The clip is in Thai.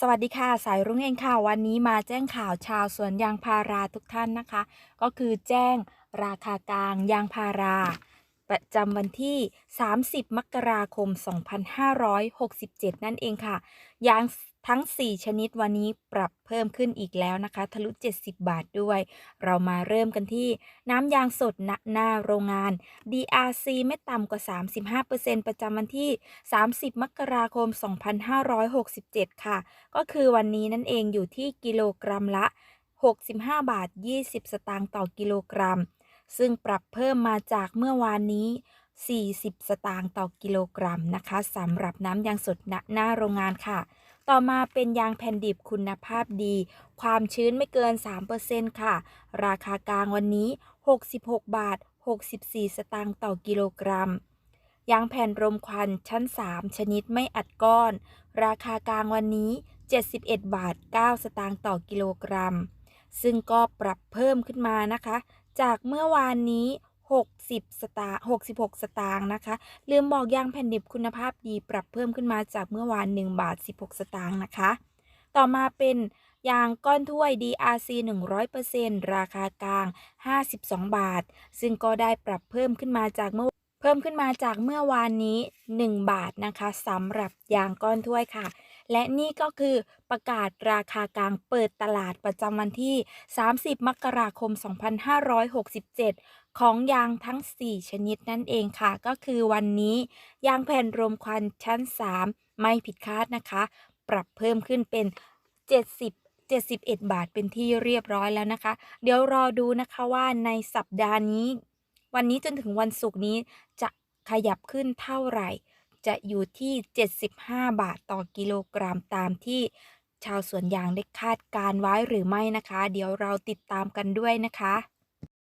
สวัสดีค่ะ สายรุ้งเองค่ะ วันนี้มาแจ้งข่าวชาวสวนยางพาราทุกท่านนะคะ ก็คือแจ้งราคากลางยางพารา ประจำวันที่ 30 มกราคม 2567 นั่นเองค่ะ ยางทั้ง 4 ชนิดวันนี้ปรับเพิ่มขึ้นอีกแล้วนะคะ ทะลุ 70 บาทด้วย เรามาเริ่มกันที่น้ำยางสดณหน้าโรงงาน DRC ไม่ต่ำกว่า 35%ประจำวันที่ 30 มกราคม 2567 ค่ะ ก็คือวันนี้นั่นเองอยู่ที่กิโลกรัมละ 65 บาท 20 สตางค์ต่อกิโลกรัม ซึ่งปรับเพิ่มมาจากเมื่อวานนี้ 40 สตางค์ต่อกิโลกรัมนะคะสำหรับน้ำยางสดณหน้าโรงงานค่ะ ต่อมาเป็นยางแผ่นดิบคุณภาพดี ความชื้นไม่เกิน 3%ค่ะ ราคากลางวันนี้ 66 บาท 64 สตางค์ต่อกิโลกรัมยางแผ่นรมควันชั้น 3 ชนิดไม่อัดก้อน ราคากลางวันนี้ 71 บาท 9 สตางค์ต่อกิโลกรัม ซึ่งก็ปรับเพิ่มขึ้นมานะคะ จากเมื่อวานนี้ 60 สตางค์66 สตางค์นะคะ ลืมบอกยางแผ่นดิบคุณภาพดีปรับเพิ่มขึ้นมาจากเมื่อวาน 1 บาท 16 สตางค์นะคะ ต่อมาเป็นยางก้อนถ้วย DRC 100%ราคากลาง 52 บาท ซึ่งก็ได้ปรับเพิ่มขึ้นมาจากเมื่อ เพิ่มขึ้นมาจากเมื่อวานนี้ 1 บาทนะคะสำหรับยางก้อนถ้วยค่ะ และนี่ก็คือประกาศราคากลางเปิดตลาดประจำวันที่ 30 มกราคม 2567 ของยางทั้ง 4 ชนิดนั่นเองค่ะ ก็คือวันนี้ยางแผ่นรมควันชั้น 3 ไม่ผิดคาดนะคะ ปรับเพิ่มขึ้นเป็น 70 71 บาทเป็นที่เรียบร้อยแล้วนะคะ เดี๋ยวรอดูนะคะว่าในสัปดาห์นี้ วันนี้จนถึงวันศุกร์นี้จะขยับขึ้นเท่าไหร่ จะอยู่ที่ 75 บาทต่อกิโลกรัมตามที่ชาวสวนยางได้คาดการไว้หรือไม่นะคะ เดี๋ยวเราติดตามกันด้วยนะคะ